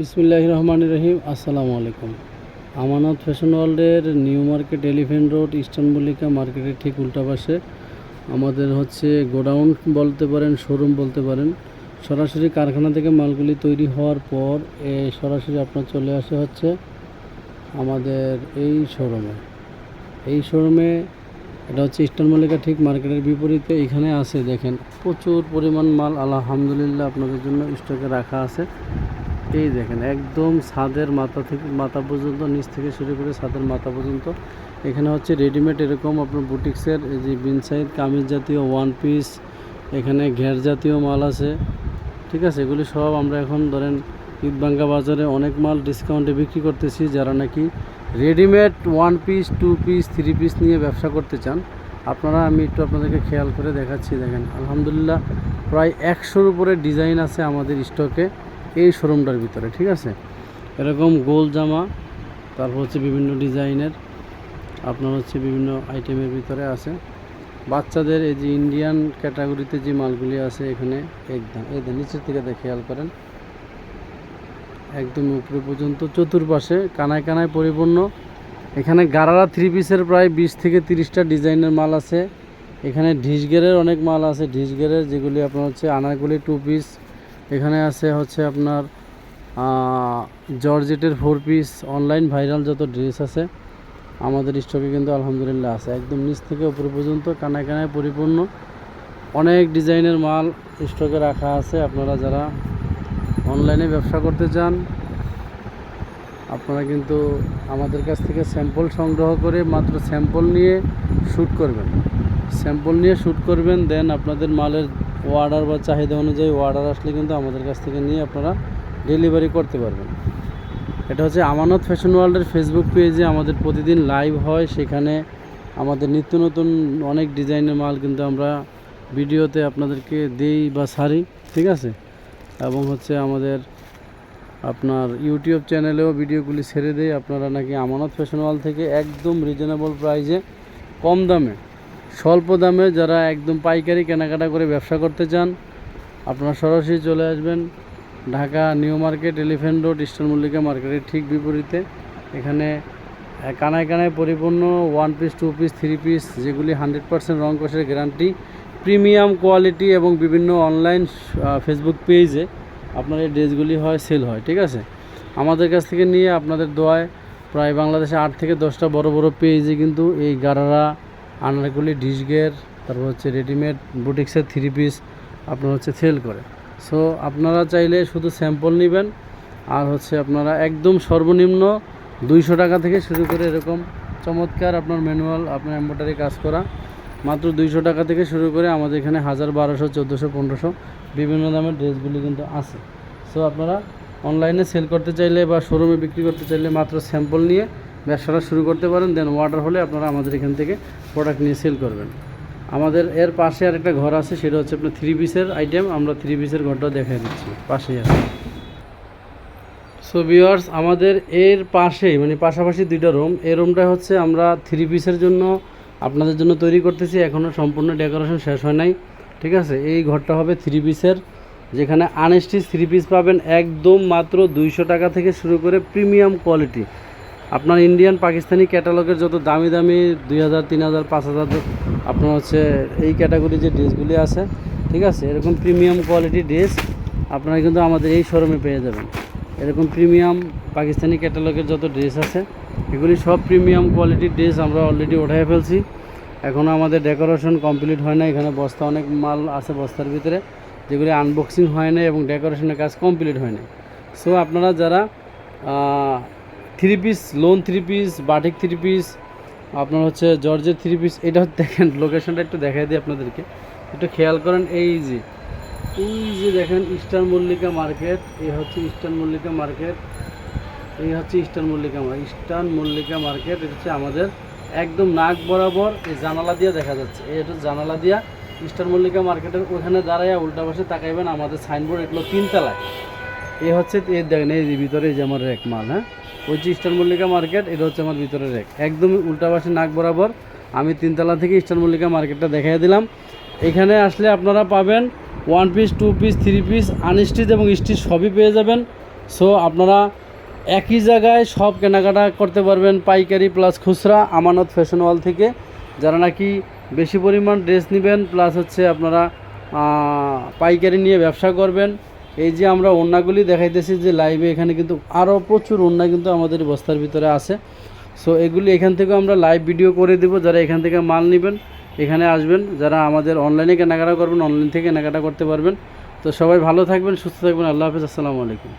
বিসমিল্লাহ রহমান রহিম, আসসালামু আলাইকুম। আমানত ফ্যাশন ওয়ার্ল্ডের new market elephant road, eastern Mallika মার্কেটের ঠিক উল্টা পাশে। আমাদের হচ্ছে গোডাউন বলতে পারেন, শোরুম বলতে পারেন। সরাসরি কারখানা থেকে মালগুলি তৈরি হওয়ার পর, এ সরাসরি আপনার চলে আসে হচ্ছে আমাদের এই শোরুমে। এই শোরুমে, এটা হচ্ছে ইস্টার্ন মল্লিকা ঠিক মার্কেটের বিপরীতে, এখানে আছে দেখেন প্রচুর পরিমাণ মাল, আলহামদুলিল্লাহ আপনাদের জন্য স্টকে রাখা আছে। এই দেখেন, একদম ছাদের মাথা থেকে, মাথা পর্যন্ত, নিচ থেকে শুরু করে ছাদের মাথা পর্যন্ত। এখানে হচ্ছে রেডিমেড এরকম আপনার বুটিক্সের, এই যে বিনসাইড কামিজ জাতীয় ওয়ান পিস এখানে ঘের জাতীয় মাল আছে। ঠিক আছে, এগুলি সব আমরা এখন ধরেন ঈদবাঙ্গা বাজারে অনেক মাল ডিসকাউন্টে বিক্রি করতেছি, যারা নাকি readymade one piece two piece three piece নিয়ে ব্যবসা করতে চান। আপনারা, আমি একটু আপনাদেরকে খেয়াল করে দেখাচ্ছি, দেখেন, আলহামদুলিল্লাহ, প্রায় একশোর উপরে ডিজাইন আছে আমাদের স্টকে এই শোরুমটার ভিতরে, ঠিক আছে? এরকম গোল জামা, তারপর হচ্ছে বিভিন্ন ডিজাইনের, আপনার হচ্ছে বিভিন্ন আইটেমের ভিতরে আছে। বাচ্চাদের এই যে ইন্ডিয়ান ক্যাটাগরিতে যে মালগুলি আছে এখানে একদম এই নিচের থেকে খেয়াল করেন। একদম উপরে পর্যন্ত, চতুর্পাশে কানায় কানায় পরিপূর্ণ। এখানে গারারা থ্রি পিসের প্রায় বিশ থেকে তিরিশটা ডিজাইনের মাল আছে। এখানে ঢিসগেরের অনেক মাল আছে। ঢিসগেরের যেগুলি আপনার হচ্ছে আনারগুলি টু পিস এখানে আছে হচ্ছে আপনার জর্জেটের ফোর পিস অনলাইন ভাইরাল যত ড্রেস আছে, আমাদের স্টকে কিন্তু আলহামদুলিল্লাহ আছে। একদম নিচ থেকে উপরে পর্যন্ত কানায় কানায় পরিপূর্ণ। অনেক ডিজাইনের মাল স্টকে রাখা আছে। আপনারা যারা অনলাইনে ব্যবসা করতে চান, আপনারা কিন্তু আমাদের কাছ থেকে স্যাম্পল সংগ্রহ করে মাত্র স্যাম্পল নিয়ে শ্যুট করবেন। স্যাম্পল নিয়ে শ্যুট করবেন দেন আপনাদের মালের অর্ডার বা চাহিদা অনুযায়ী অর্ডার আসলে কিন্তু আমাদের কাছ থেকে নিয়ে আপনারা ডেলিভারি করতে পারবেন। এটা হচ্ছে আমানত ফ্যাশন ওয়ার্ল্ডের ফেসবুক পেজে আমাদের প্রতিদিন লাইভ হয়। সেখানে আমাদের নিত্য নতুন অনেক ডিজাইনের মাল কিন্তু আমরা ভিডিওতে আপনাদেরকে দেই বা সারি, ঠিক আছে? এবং হচ্ছে আমাদের আপনার ইউটিউব চ্যানেলেও ভিডিওগুলি ছেড়ে দেয় আপনারা নাকি আমানত ফ্যাশন ওয়াল থেকে একদম রিজনেবল প্রাইজে কম দামে স্বল্প দামে যারা একদম পাইকারি কেনাকাটা করে ব্যবসা করতে চান, আপনারা সরাসরি চলে আসবেন Dhaka new market elephant road, eastern Mallika মার্কেটের ঠিক বিপরীতে। এখানে কানায় কানায় পরিপূর্ণ one piece two piece three piece যেগুলি হান্ড্রেড পার্সেন্ট রং কষের গ্যারান্টি প্রিমিয়াম কোয়ালিটি এবং বিভিন্ন অনলাইন ফেসবুক পেজে আপনার এই ড্রেসগুলি হয় সেল হয়, ঠিক আছে? আমাদের কাছ থেকে নিয়ে আপনাদের দোয়ায় প্রায় বাংলাদেশে আট থেকে দশটা বড় বড় পেজে কিন্তু এই গারারা আনারগুলি ডিশগের তারপর হচ্ছে রেডিমেড বুটিক্সের থ্রি পিস আপনার হচ্ছে সেল করে। সো আপনারা চাইলে শুধু স্যাম্পল নেবেন, আর হচ্ছে আপনারা একদম সর্বনিম্ন দুইশো টাকা থেকে শুরু করে এরকম চমৎকার আপনার ম্যানুয়াল আপনার এম্ব্রয়ডারি কাজ করা। মাত্র দুইশো টাকা থেকে শুরু করে আমাদের এখানে হাজার বারোশো, চোদ্দোশো, পনেরোশো বিভিন্ন দামের ড্রেসগুলি কিন্তু আছে। সো আপনারা অনলাইনে সেল করতে চাইলে বা শোরুমে বিক্রি করতে চাইলে মাত্র স্যাম্পল নিয়ে ব্যবসাটা শুরু করতে পারেন দেন অর্ডার হলে আপনারা আমাদের এখান থেকে প্রোডাক্ট নিয়ে সেল করবেন। আমাদের এর পাশে আর একটা ঘর আছে, সেটা হচ্ছে আপনার থ্রি পিসের আইটেম আমরা থ্রি পিসের ঘরটাও দেখাই দিচ্ছি, পাশেই আছে। সো ভিওয়ার্স আমাদের এর পাশে মানে পাশাপাশি দুইটা রুম এই রুমটা হচ্ছে আমরা থ্রি পিসের জন্য আপনাদের জন্য তৈরি করতেছি এখনও সম্পূর্ণ ডেকোরেশন শেষ হয় নাই, ঠিক আছে? এই ঘরটা হবে থ্রি পিসের যেখানে আনস্টিচ থ্রি পিস পাবেন একদম মাত্র দুইশো টাকা থেকে শুরু করে প্রিমিয়াম কোয়ালিটি আপনার ইন্ডিয়ান পাকিস্তানি ক্যাটালগের যত দামি দামি দুই হাজার, তিন হাজার, পাঁচ হাজার আপনার হচ্ছে এই ক্যাটাগরি যে ড্রেসগুলি আছে, ঠিক আছে? এরকম প্রিমিয়াম কোয়ালিটি ড্রেস আপনারা কিন্তু আমাদের এই শোরুমে পেয়ে যাবেন। এরকম প্রিমিয়াম পাকিস্তানি ক্যাটালগের যত ড্রেস আছে, এগুলি সব প্রিমিয়াম কোয়ালিটির ড্রেস আমরা অলরেডি উঠাই ফেলছি। এখনও আমাদের ডেকোরেশন কমপ্লিট হয় না, এখানে বস্তা অনেক মাল আছে বস্তার ভিতরে, যেগুলি আনবক্সিং হয় না এবং ডেকোরেশনের কাজ কমপ্লিট হয় না। সো আপনারা যারা three piece lawn three piece batik three piece আপনার হচ্ছে জর্জের থ্রি পিস এটা হচ্ছে দেখেন লোকেশনটা একটু দেখাই দিই আপনাদেরকে। একটু খেয়াল করেন, এই যে এই যে দেখেন ইস্টার্ন মল্লিকা মার্কেট, এই হচ্ছে ইস্টার্ন মল্লিকা মার্কেট, এই হচ্ছে eastern Mallika market eastern Mallika market, এটা হচ্ছে আমাদের একদম নাক বরাবর এই জানালা দিয়ে দেখা যাচ্ছে। এই এটা জানালা দিয়া ইস্টার্ন মল্লিকা মার্কেটের ওখানে দাঁড়াইয়া উল্টা পাশে তাকাইবেন, আমাদের সাইনবোর্ড এগুলো তিনতলায়। এই হচ্ছে, এই দেখেন, এই ভিতরে এই যে আমার র্যাক মাল হ্যাঁ? ওই যে ইস্টার্ন মল্লিকা মার্কেট, এটা হচ্ছে আমার ভিতরে র্যাক একদম উল্টা নাক বরাবর আমি তিনতলা থেকে ইস্টার্ন মল্লিকা মার্কেটটা দেখাই দিলাম। এখানে আসলে আপনারা পাবেন one piece two piece three piece unstitch এবং স্টিচ সবই পেয়ে যাবেন। সো আপনারা একই জায়গায় সব কেনাকাটা করতে পারবেন, পাইকারি প্লাস খুচরা, আমানত ফ্যাশন ওয়াল থেকে। যারা নাকি বেশি পরিমাণ ড্রেস নেবেন প্লাস হচ্ছে আপনারা পাইকারি নিয়ে ব্যবসা করবেন। এই যে আমরা ওড়নাগুলি দেখাইতেছি যে লাইভে এখানে কিন্তু আরও প্রচুর ওড়না কিন্তু আমাদের বস্তার ভিতরে আছে। সো এগুলি এখান থেকে আমরা লাইভ ভিডিও করে দেব, যারা এখান থেকে মাল নেবেন, এখানে আসবেন, যারা আমাদের অনলাইনে কেনাকাটা করবেন অনলাইন থেকে কেনাকাটা করতে পারবেন। তো সবাই ভালো থাকবেন, সুস্থ থাকবেন, আল্লাহ হাফিজ, আসসালামু আলাইকুম।